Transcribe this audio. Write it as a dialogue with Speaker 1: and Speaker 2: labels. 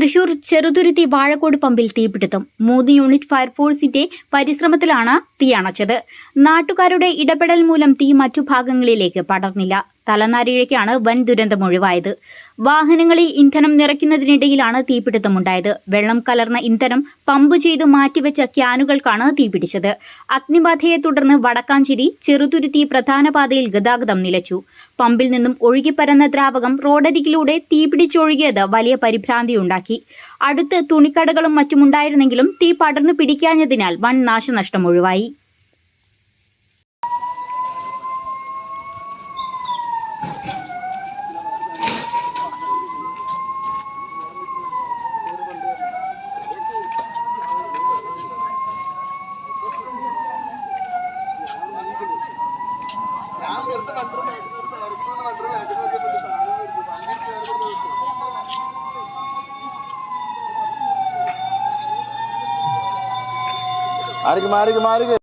Speaker 1: തൃശൂർ ചെറുതുരുത്തി വാഴക്കോട് പമ്പിൽ തീപിടുത്തം. മൂന്ന് യൂണിറ്റ് ഫയർഫോഴ്സിന്റെ പരിശ്രമത്തിലാണ് തീയണച്ചത് നാട്ടുകാരുടെ ഇടപെടൽ മൂലം തീ മറ്റു ഭാഗങ്ങളിലേക്ക് പടർന്നില്ല. തലനാരിഴയ്ക്കാണ് വൻ ദുരന്തം ഒഴിവായത്. വാഹനങ്ങളിൽ ഇന്ധനം നിറയ്ക്കുന്നതിനിടയിലാണ് തീപിടുത്തമുണ്ടായത്. വെള്ളം കലർന്ന ഇന്ധനം പമ്പ് ചെയ്തു മാറ്റിവെച്ച ക്യാനുകൾക്കാണ് തീപിടിച്ചത്. അഗ്നിബാധയെ തുടർന്ന് വടക്കാഞ്ചേരി ചെറുതുരുത്തി പ്രധാന പാതയിൽ ഗതാഗതം നിലച്ചു. പമ്പിൽ നിന്നും ഒഴുകിപ്പരന്ന ദ്രാവകം റോഡരികിലൂടെ തീപിടിച്ചൊഴുകിയത് വലിയ പരിഭ്രാന്തിയുണ്ടാക്കി. അടുത്ത് തുണിക്കടകളും മറ്റുമുണ്ടായിരുന്നെങ്കിലും തീ പടർന്നു പിടിക്കാഞ്ഞതിനാൽ വൻ നാശനഷ്ടം ഒഴിവായി.
Speaker 2: മാറിക്ക് മാറിക്ക് മാറിക്ക്